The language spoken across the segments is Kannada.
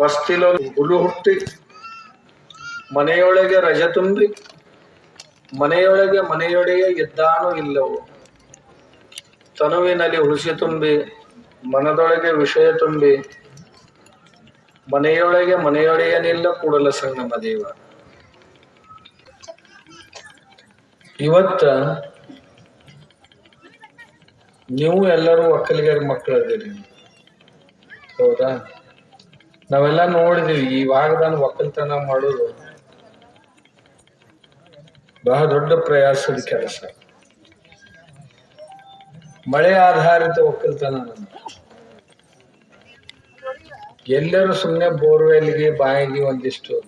ವಸ್ತಿಲೋ ಹುಲು ಹುಟ್ಟಿ, ಮನೆಯೊಳಗೆ ರಜ ತುಂಬಿ, ಮನೆಯೊಳಗೆ ಮನೆಯೊಡೆಯ ಎದ್ದಾನು ಇಲ್ಲವು? ತನುವಿನಲ್ಲಿ ಹುಸಿ ತುಂಬಿ, ಮನದೊಳಗೆ ವಿಷಯ ತುಂಬಿ, ಮನೆಯೊಳಗೆ ಮನೆಯೊಡೆಯನಿಲ್ಲ ಕೂಡಲ ಸಂಗಮ ದೇವ. ಇವತ್ತ ನೀವು ಎಲ್ಲರೂ ಒಕ್ಕಲಿಗರ ಮಕ್ಕಳು ಅದೀರಿ ಹೌದಾ? ನಾವೆಲ್ಲ ನೋಡಿದೀವಿ ವಾಗ್ದಾನ ಒಕ್ಕಲ್ತನ ಮಾಡೋದು ಬಹಳ ದೊಡ್ಡ ಪ್ರಯಾಸದ ಕೆಲಸ. ಮಳೆ ಆಧಾರಿತ ಒಕ್ಕಲ್ತನ. ಎಲ್ಲರೂ ಸುಮ್ಮನೆ ಬೋರ್ವೆಲ್ಗೆ, ಬಾಯಿಗೆ ಒಂದಿಷ್ಟು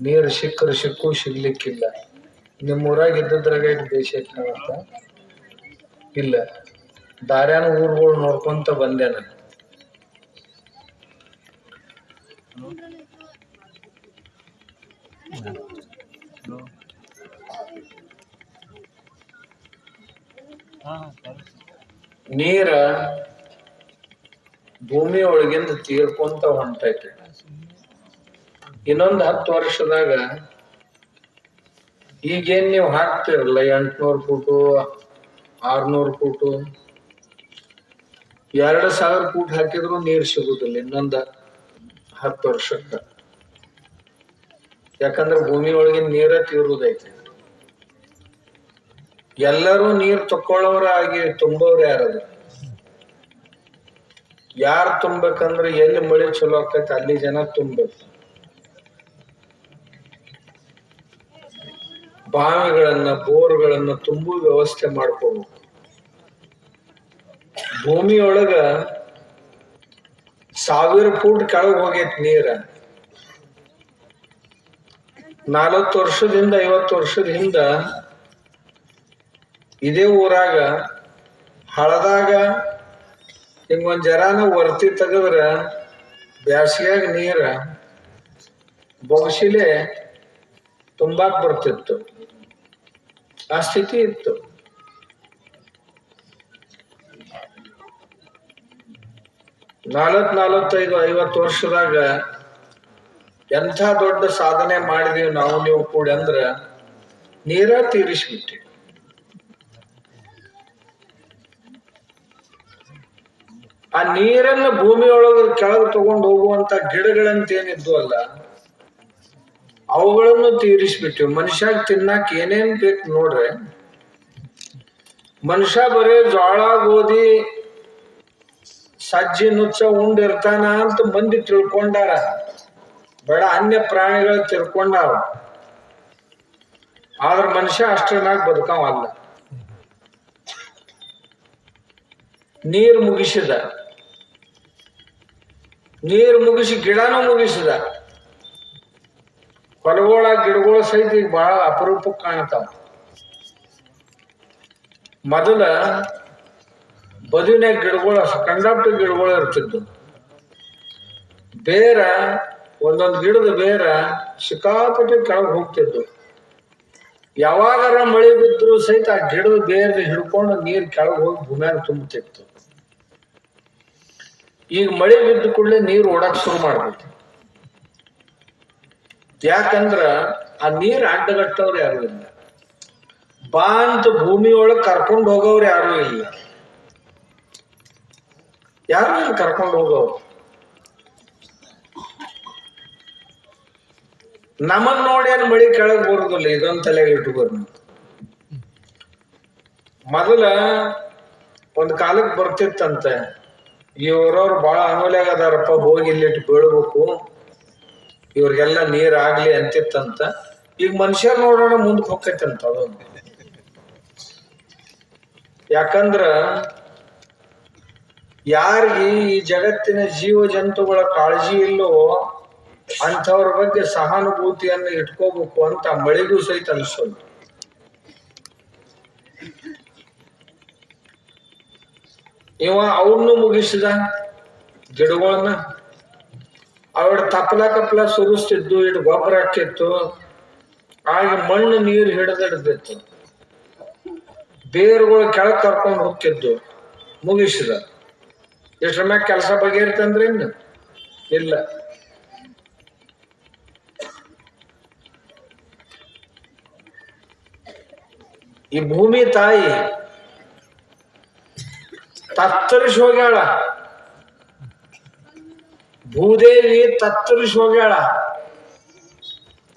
ನೀರು ಸಿಕ್ಕರು ಸಿಕ್ಕು ಸಿಗ್ಲಿಕ್ಕಿಲ್ಲ. ನಿಮ್ಮ ಊರಾಗ ಇದ್ದದ್ರಾಗ ದೇಶ ಐತೆ ಇಲ್ಲ. ದಾರ್ಯಾನ ಊರುಗಳು ನೋಡ್ಕೊಂತ ಬಂದೆ ನಾನು. ನೀರ ಭೂಮಿ ಒಳಗಿಂದ ತೀರ್ಕೊಂತ ಹೊಂಟೈತಿ. ಇನ್ನೊಂದು ಹತ್ತು ವರ್ಷದಾಗ ಈಗೇನ್ ನೀವು ಹಾಕ್ತಿರಲ್ಲ ಎಂಟ್ನೂರು ಫೂಟು, ಆರ್ನೂರು ಫೂಟು? ಎರಡು ಸಾವಿರ ಫೂಟ್ ಹಾಕಿದ್ರು ನೀರು ಸಿಗುದಿಲ್ಲ, ಇನ್ನೊಂದ ಹತ್ತು ವರ್ಷಕ್ಕ. ಯಾಕಂದ್ರೆ ಭೂಮಿ ಒಳಗಿನ ನೀರ ತೀರುದೈತೆ. ಎಲ್ಲರೂ ನೀರ್ ತಕ್ಕೊಳ್ಳೋರ ಆಗಿ ತುಂಬೋರು ಯಾರದು? ಯಾರು ತುಂಬೇಕಂದ್ರೆ ಎಲ್ಲಿ ಮಳೆ ಚಲೋ ಆಕೈತಿ ಅಲ್ಲಿ ಜನ ತುಂಬಬೇಕು. ಬಾವಿಗಳನ್ನ, ಬೋರ್ಗಳನ್ನ ತುಂಬು ವ್ಯವಸ್ಥೆ ಮಾಡ್ಕೋಬೇಕು. ಭೂಮಿಯೊಳಗ ಸಾವಿರ ಫೂಟ್ ಕೆಳಗೆ ಹೋಗೈತಿ ನೀರ. ನಾಲ್ವತ್ತು ವರ್ಷದಿಂದ, ಐವತ್ತು ವರ್ಷದ ಹಿಂದ ಇದೇ ಊರಾಗ ಹಳದಾಗ ಹಿಂಗೊಂದು ಜರಾನ ವರ್ತಿ ತೆಗೆದ್ರೆ ಬ್ಯಾಸಿಗ್ಯಾಗ ನೀರ ಬೊಗಸಿಲೆ ತುಂಬಾಕ್ ಬರ್ತಿತ್ತು. ಆ ಸ್ಥಿತಿ ಇತ್ತು. ನಾಲ್ವತ್ ನಾಲ್ವತ್ತೈದು ಐವತ್ತು ವರ್ಷದಾಗ ಎಂಥ ದೊಡ್ಡ ಸಾಧನೆ ಮಾಡಿದೀವಿ ನಾವು, ನೀವು ಕೂಡ ಅಂದ್ರ ನೀರ ತೀರಿಸ್ಬಿಟ್ಟಿ. ಆ ನೀರನ್ನ ಭೂಮಿಯೊಳಗ ಕೆಳಗೆ ತಗೊಂಡು ಹೋಗುವಂತ ಗಿಡಗಳಂತ ಏನಿದ್ವು ಅಲ್ಲ, ಅವುಗಳನ್ನು ತೀರಿಸ್ಬಿಟ್ಟಿವಿ ಮನುಷ್ಯ ತಿನ್ನಕ್ ಏನೇನ್ ಬೇಕು ನೋಡ್ರಿ. ಮನುಷ್ಯ ಬರೀ ಜೋಳ ಗೋಧಿ ಸಜ್ಜಿ ನುಚ್ಚ ಉಂಡಿರ್ತಾನ ಅಂತ ಮಂದಿ ತಿಳ್ಕೊಂಡಾರ. ಬಡ ಅನ್ಯ ಪ್ರಾಣಿಗಳು ತಿಳ್ಕೊಂಡಾವ ಆದ್ರ ಮನುಷ್ಯ ಅಷ್ಟನಾಗ ಬದುಕವಲ್ಲ ನೀರ್ ಮುಗಿಸಿದ. ನೀರ್ ಮುಗಿಸಿ ಗಿಡನೂ ಮುಗಿಸಿದ. ಹೊಲಗೋಳ ಗಿಡಗಳ ಸಹಿತ ಈಗ ಬಹಳ ಅಪರೂಪಕ್ಕೆ ಕಾಣ್ತಾವ. ಮೊದಲ ಬದುವಿನಾಗ ಗಿಡಗಳು ಕಂಡಪ್ಪ ಗಿಡಗಳು ಇರ್ತಿದ್ವು ಬೇರ, ಒಂದೊಂದು ಗಿಡದ ಬೇರ ಸಿಕ್ಕಾಪಟ್ಟೆ ಕೆಳಗೆ ಹೋಗ್ತಿದ್ವು. ಯಾವಾಗಾರ ಮಳೆ ಬಿದ್ರು ಸಹಿತ ಆ ಗಿಡದ ಬೇರ್ನ ಹಿಡ್ಕೊಂಡು ನೀರು ಕೆಳಗೆ ಹೋಗಿ ಭೂಮಿಯಾಗ ತುಂಬುತ್ತಿತ್ತು ಈಗ ಮಳೆ ಬಿದ್ದ ಕೂಡಲೇ ನೀರು ಓಡಾಕ್ ಶುರು ಮಾಡ್ಬೇಕು ಯಾಕಂದ್ರ ಆ ನೀರು ಅಡ್ಡಗಟ್ಟವ್ರು ಯಾರು ಇಲ್ಲ. ಬಾ ಅಂತ ಭೂಮಿಯೊಳಗೆ ಕರ್ಕೊಂಡು ಹೋಗೋರು ಯಾರು ಇಲ್ಲ. ಯಾರು ಇಲ್ಲ ಕರ್ಕೊಂಡು ಹೋಗೋ ನಮನ್ ನೋಡಿ ಅನ್ ಮಳಿ ಕೆಳಗ್ ಬರುದಿಲ್ಲ, ಇದೊಂದ್ ತಲೆಗೆ ಇಟ್ಕೋರಿ ಮೊದಲ ಒಂದ್ ಕಾಲಕ್ಕೆ ಬರ್ತಿತ್ತಂತೆ. ಇವ್ರವ್ರು ಬಹಳ ಅನುಲೆ ಅದಾರಪ್ಪ, ಹೋಗಿ ಇಲ್ಲಿಟ್ಟು ಬೀಳ್ಬೇಕು. ಇವ್ರಿಗೆಲ್ಲ ನೀರ್ ಅಂತಿತ್ತಂತ. ಈಗ ಮನುಷ್ಯರ್ ನೋಡೋಣ ಮುಂದಕ್ಕೆ ಹೋಗ್ತೈತಂತ ಅದೊಂದು. ಯಾಕಂದ್ರ ಯಾರಿಗೆ ಈ ಜಗತ್ತಿನ ಜೀವ ಜಂತುಗಳ ಕಾಳಜಿ ಇಲ್ಲೋ ಅಂಥವ್ರ ಬಗ್ಗೆ ಸಹಾನುಭೂತಿಯನ್ನು ಇಟ್ಕೋಬೇಕು ಅಂತ ಮಳೆಗೂ ಸಹಿತ ಅನಿಸೋದು. ಇವ ಅವನ್ನು ಮುಗಿಸಿದ ಗಿಡಗಳನ್ನ ಅವಳ ತಪ್ಪಲ ಕಪ್ಪಲ ಸುರಿಸ್ತಿದ್ದು ಇಟ್ಟು ಗೊಬ್ಬರ ಹಾಕಿತ್ತು, ಆಗ ಮಣ್ಣು ನೀರು ಹಿಡಿದಿಡ್ದಿತ್ತು ಬೇರುಗಳು ಕೆಳಗೆ ಕರ್ಕೊಂಡು ಹೋಗ್ತಿದ್ದು, ಮುಗಿಸಿದ. ಎಷ್ಟ್ರ ಮ್ಯಾಗ ಕೆಲಸ ಬಗೆಹರಿತಂದ್ರೆ ಇರ್ತಂದ್ರೆ ಇಲ್ಲ. ಈ ಭೂಮಿ ತಾಯಿ ತತ್ತರಿಸಿ ಹೋಗ್ಯಾಳ. ಭೂದೇವಿ ತತ್ತರಿಸಿ ಹೋಗ್ಯಾಳ.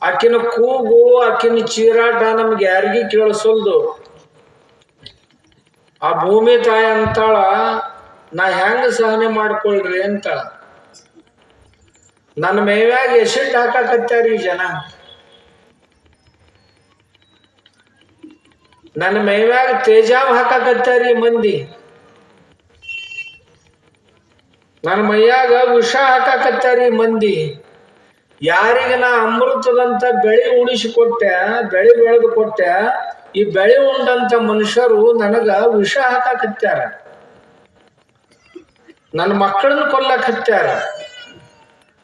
ಆಕಿನ ಕೂಗು, ಆಕಿನ ಚೀರಾಟ ನಮ್ಗೆ ಯಾರಿಗೂ ಕೇಳಿಸಲ್ದು. ಆ ಭೂಮಿ ತಾಯಿ ಅಂತಾಳ ನಾ ಹೆಂಗ ಸಹನೆ ಮಾಡ್ಕೊಳ್ರಿ ಅಂತ. ನನ್ನ ಮೇವ್ಯಾಗ ಎಸಿಡ್ ಹಾಕಾಕತ್ಯಾರ ಈ ಜನ? ನನ್ನ ಮೇವ್ಯಾಗ ತೇಜಾವ್ ಹಾಕಾಕತ್ಯಾರ ಈ ಮಂದಿ. ನನ್ನ ಮೈಯಾಗ ವಿಷ ಹಾಕಾಕತ್ಯಾರ ಈ ಮಂದಿ. ಯಾರಿಗೆ ನಾ ಅಮೃತದಂತ ಬೆಳೆ ಉಣಿಸಿ ಕೊಟ್ಟೆ ಬೆಳೆ ಬೆಳೆದು ಕೊಟ್ಟೆ, ಈ ಬೆಳೆ ಉಂಡಂತ ಮನುಷ್ಯರು ನನಗ ವಿಷ ಹಾಕಾಕತ್ಯಾರ. ನನ್ನ ಮಕ್ಕಳನ್ನ ಕೊಲ್ಲಕತ್ಯಾರ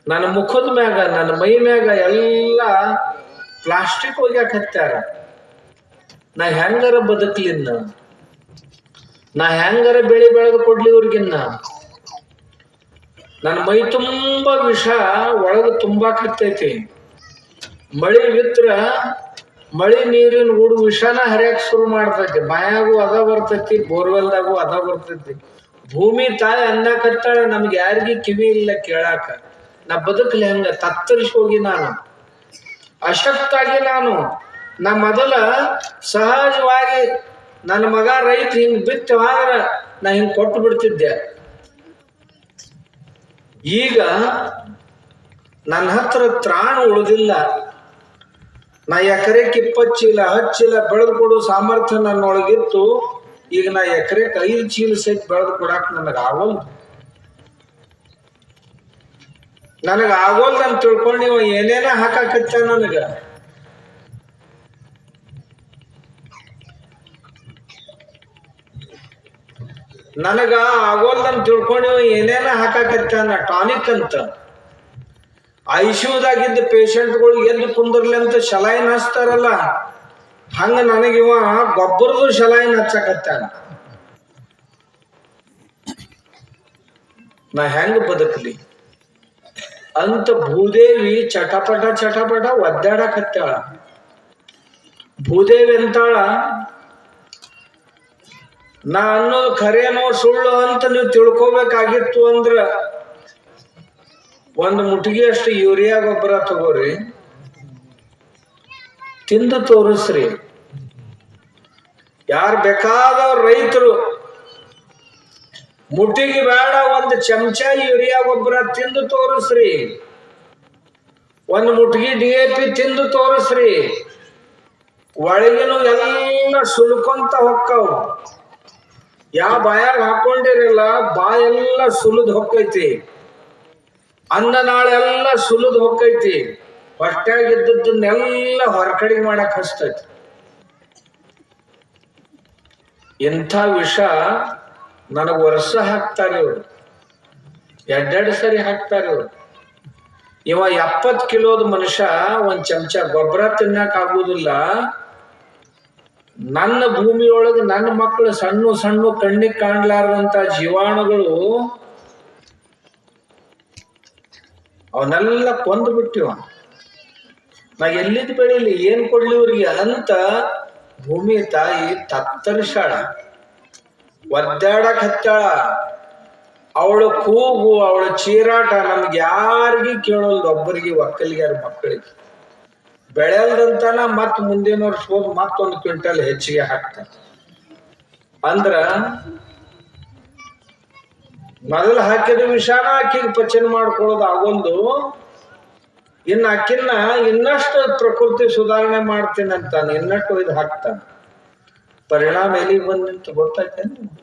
ನನ್ನ ಮುಖದ ಮ್ಯಾಗ, ನನ್ನ ಮೈ ಮ್ಯಾಗ ಎಲ್ಲ ಪ್ಲಾಸ್ಟಿಕ್ ಒಗ್ಯಾಕತ್ಯಾರ ನಾ ಹೆಂಗಾರ ಬದುಕ್ಲಿನ್ನ? ನಾ ಹೆಂಗಾರ ಬೆಳಿ ಬೆಳೆದು ಕೊಡ್ಲಿ ಇವ್ರಿಗಿನ್ನ ನನ್ನ ಮೈ ತುಂಬ ವಿಷ ಒಳಗೆ ತುಂಬಾಕತ್ತೈತಿ ಮಳಿ ಬಿತ್ರ ಮಳಿ ನೀರಿನ ಹುಡು ವಿಷನ ಹರಿಯಕ್ ಶುರು ಮಾಡ್ತೈತಿ. ಬಾಯಾಗೂ ಅದ ಬರ್ತೈತಿ, ಬೋರ್ವೆಲ್ದಾಗೂ ಅದ ಬರ್ತೈತಿ. ಭೂಮಿ ತಾಯಿ ಅನ್ನಕತ್ತಾಳ ನಮ್ಗೆ ಯಾರಿಗೆ ಕಿವಿ ಇಲ್ಲ ಕೇಳಾಕ. ನಾ ಬದುಕಲಿ ಹಂಗ, ತತ್ತರಿಸಿ ಹೋಗಿ ನಾನು. ಅಶಕ್ತಾಗಿ ನಾನು. ನಾ ಮೊದಲ ಸಹಜವಾಗಿ ನನ್ನ ಮಗ ರೈತ ಹಿಂಗ್ ಬಿತ್ತವಾದ್ರ ನಾ ಹಿಂಗ್ ಕೊಟ್ಟು ಬಿಡ್ತಿದ್ದೆ. ಈಗ ನನ್ನ ಹತ್ರ ತ್ರಾಣ ಉಳಿದಿಲ್ಲ. ನಾ ಎಕರೆಕ್ ಇಪ್ಪತ್ತು ಚೀಲ, ಹತ್ತು ಚೀಲ ಬೆಳೆದು ಕೊಡೋ ಸಾಮರ್ಥ್ಯ ನನ್ನೊಳಗಿತ್ತು. ಈಗ ನಾ ಎಕರೆಕ್ ಐದು ಚೀಲ ಸಹಿತ ಬೆಳೆದು ಕೊಡಾಕ ನನಗೆ ಆಗೋಲ್. ನನಗೆ ಆಗೋಲ್ದು ಅಂತ ತಿಳ್ಕೊಂಡು ನೀವು ಏನೇನ ಹಾಕಾಕತ್ತ ನನಗೆ? ನನಗ ಆಗೋಲ್ದಂತ ತಿಳ್ಕೊಂಡು ಏನೇನ ಹಾಕಾಕತ್ತ ಟಾನಿಕ್ ಅಂತ. ಐಸಿಯುದಾಗಿದ್ದ ಪೇಷಂಟ್ಗಳು ಎದ್ದು ಕುಂದರ್ಲಿ ಅಂತ ಶಲಾಯಿನ ಹಚ್ತಾರಲ್ಲ ಹಂಗ ನನಗಿವ ಗೊಬ್ಬರದು ಶಲಾಯಿನ ಹಚ್ಚಕತ್ತಾನ ನಾ ಹೆಂಗ ಬದುಕಲಿ? ಅಂತ ಭೂದೇವಿ ಚಟಪಟ ಚಟಪಟ ಒದ್ದಾಡಕತ್ತಾಳ. ಭೂದೇವಿ ಅಂತಾಳ, ನಾ ಅನ್ನೋದು ಖರೇನೋ ಸುಳ್ಳು ಅಂತ ನೀವು ತಿಳ್ಕೊಬೇಕಾಗಿತ್ತು ಅಂದ್ರ ಒಂದು ಮುಟ್ಗಿಯಷ್ಟು ಯೂರಿಯಾ ಗೊಬ್ಬರ ತಗೋರಿ. ತಿಂದು ತೋರಿಸ್ರಿ. ಯಾರು ಬೇಕಾದವ್ರ ರೈತರು, ಮುಟ್ಟಿಗೆ ಬೇಡ ಒಂದು ಚಮಚ ಯೂರಿಯಾ ಗೊಬ್ಬರ ತಿಂದು ತೋರಿಸ್ರಿ. ಒಂದು ಮುಟ್ಗಿ ಡಿ ಎ ಪಿ ತಿಂದು ತೋರಿಸ್ರಿ. ಒಳಗಿನ ಎಲ್ಲ ಸುಲ್ಕೊಂತ ಹೊಕ್ಕವು. ಯಾವ ಬಾಯಾಗ ಹಾಕೊಂಡಿರಲ್ಲ ಬಾಯೆಲ್ಲ ಸುಲಿದ್ ಹೊಕ್ಕೈತಿ. ಅನ್ನ ನಾಳೆಲ್ಲ ಸುಲಿದ್ ಹೊಕ್ಕೈತಿ. ಹೊಟ್ಯಾಗ ಹೊರಕಡೆ ಮಾಡಕ್ ಹಸ್ತೈತಿ ಇಂಥ ವಿಷ ನನಗೆ ವರ್ಷ ಹಾಕ್ತಾರೆ ಇವ್ರು. ಎರಡೆರಡು ಸರಿ ಹಾಕ್ತಾರೆ ಇವ್ರು. ಇವ ಎಪ್ಪತ್ತು ಕಿಲೋದ ಮನುಷ್ಯ, ಒಂದ್ ಚಮಚ ಗೊಬ್ಬರ ತಿನ್ನಕ್ ಆಗುದಿಲ್ಲ. ನನ್ನ ಭೂಮಿಯೊಳಗೆ ನನ್ನ ಮಕ್ಕಳು ಸಣ್ಣ ಸಣ್ಣ ಕಣ್ಣಿಗೆ ಕಾಣ್ಲಾರ್ದಂತ ಜೀವಾಣುಗಳು ಅವನ್ನೆಲ್ಲ ಕೊಂದು ಬಿಟ್ಟಿವ ನಾ ಎಲ್ಲಿದ್ದು ಬೆಳೀಲಿ ಏನು ಕೊಡ್ಲಿ ಇವ್ರಿಗೆ? ಅಂತ ಭೂಮಿ ತಾಯಿ ತತ್ತರಿಸಾಳ ಒದ್ದಾಡಕ್ ಹತ್ತಾಳ. ಅವಳ ಕೂಗು, ಅವಳ ಚೀರಾಟ, ನಮ್ಗೆ ಯಾರಿಗೂ ಕೇಳೋಲ್ದು ಒಬ್ಬರಿಗೆ, ಒಕ್ಕಲಿಗಾರ, ಮಕ್ಕಳಿಗೆ. ಬೆಳೆಯಲ್ದಂತನ ಮತ್ ಮುಂದಿನ ವರ್ಷ ಹೋಗಿ ಮತ್ತೊಂದು ಕ್ವಿಂಟಲ್ ಹೆಚ್ಚಿಗೆ ಹಾಕ್ತಾರೆ. ಅಂದ್ರ ಮೊದಲು ಹಾಕಿದ ವಿಷಾನ ಅಕ್ಕಿಗೆ ಪಚನ ಮಾಡ್ಕೊಳ್ಳೋದು ಆಗೊಂದು ಇನ್ನು ಆಕಿನ್ನ ಇನ್ನಷ್ಟು ಪ್ರಕೃತಿ ಸುಧಾರಣೆ ಮಾಡ್ತೀನಿ ಅಂತಾನೆ ಇನ್ನಷ್ಟು ಇದು ಹಾಕ್ತಾನೆ. ಪರಿಣಾಮ ಎಲ್ಲಿಗೆ ಬಂದಂತ ಗೊತ್ತಾಯ್ತೇನು?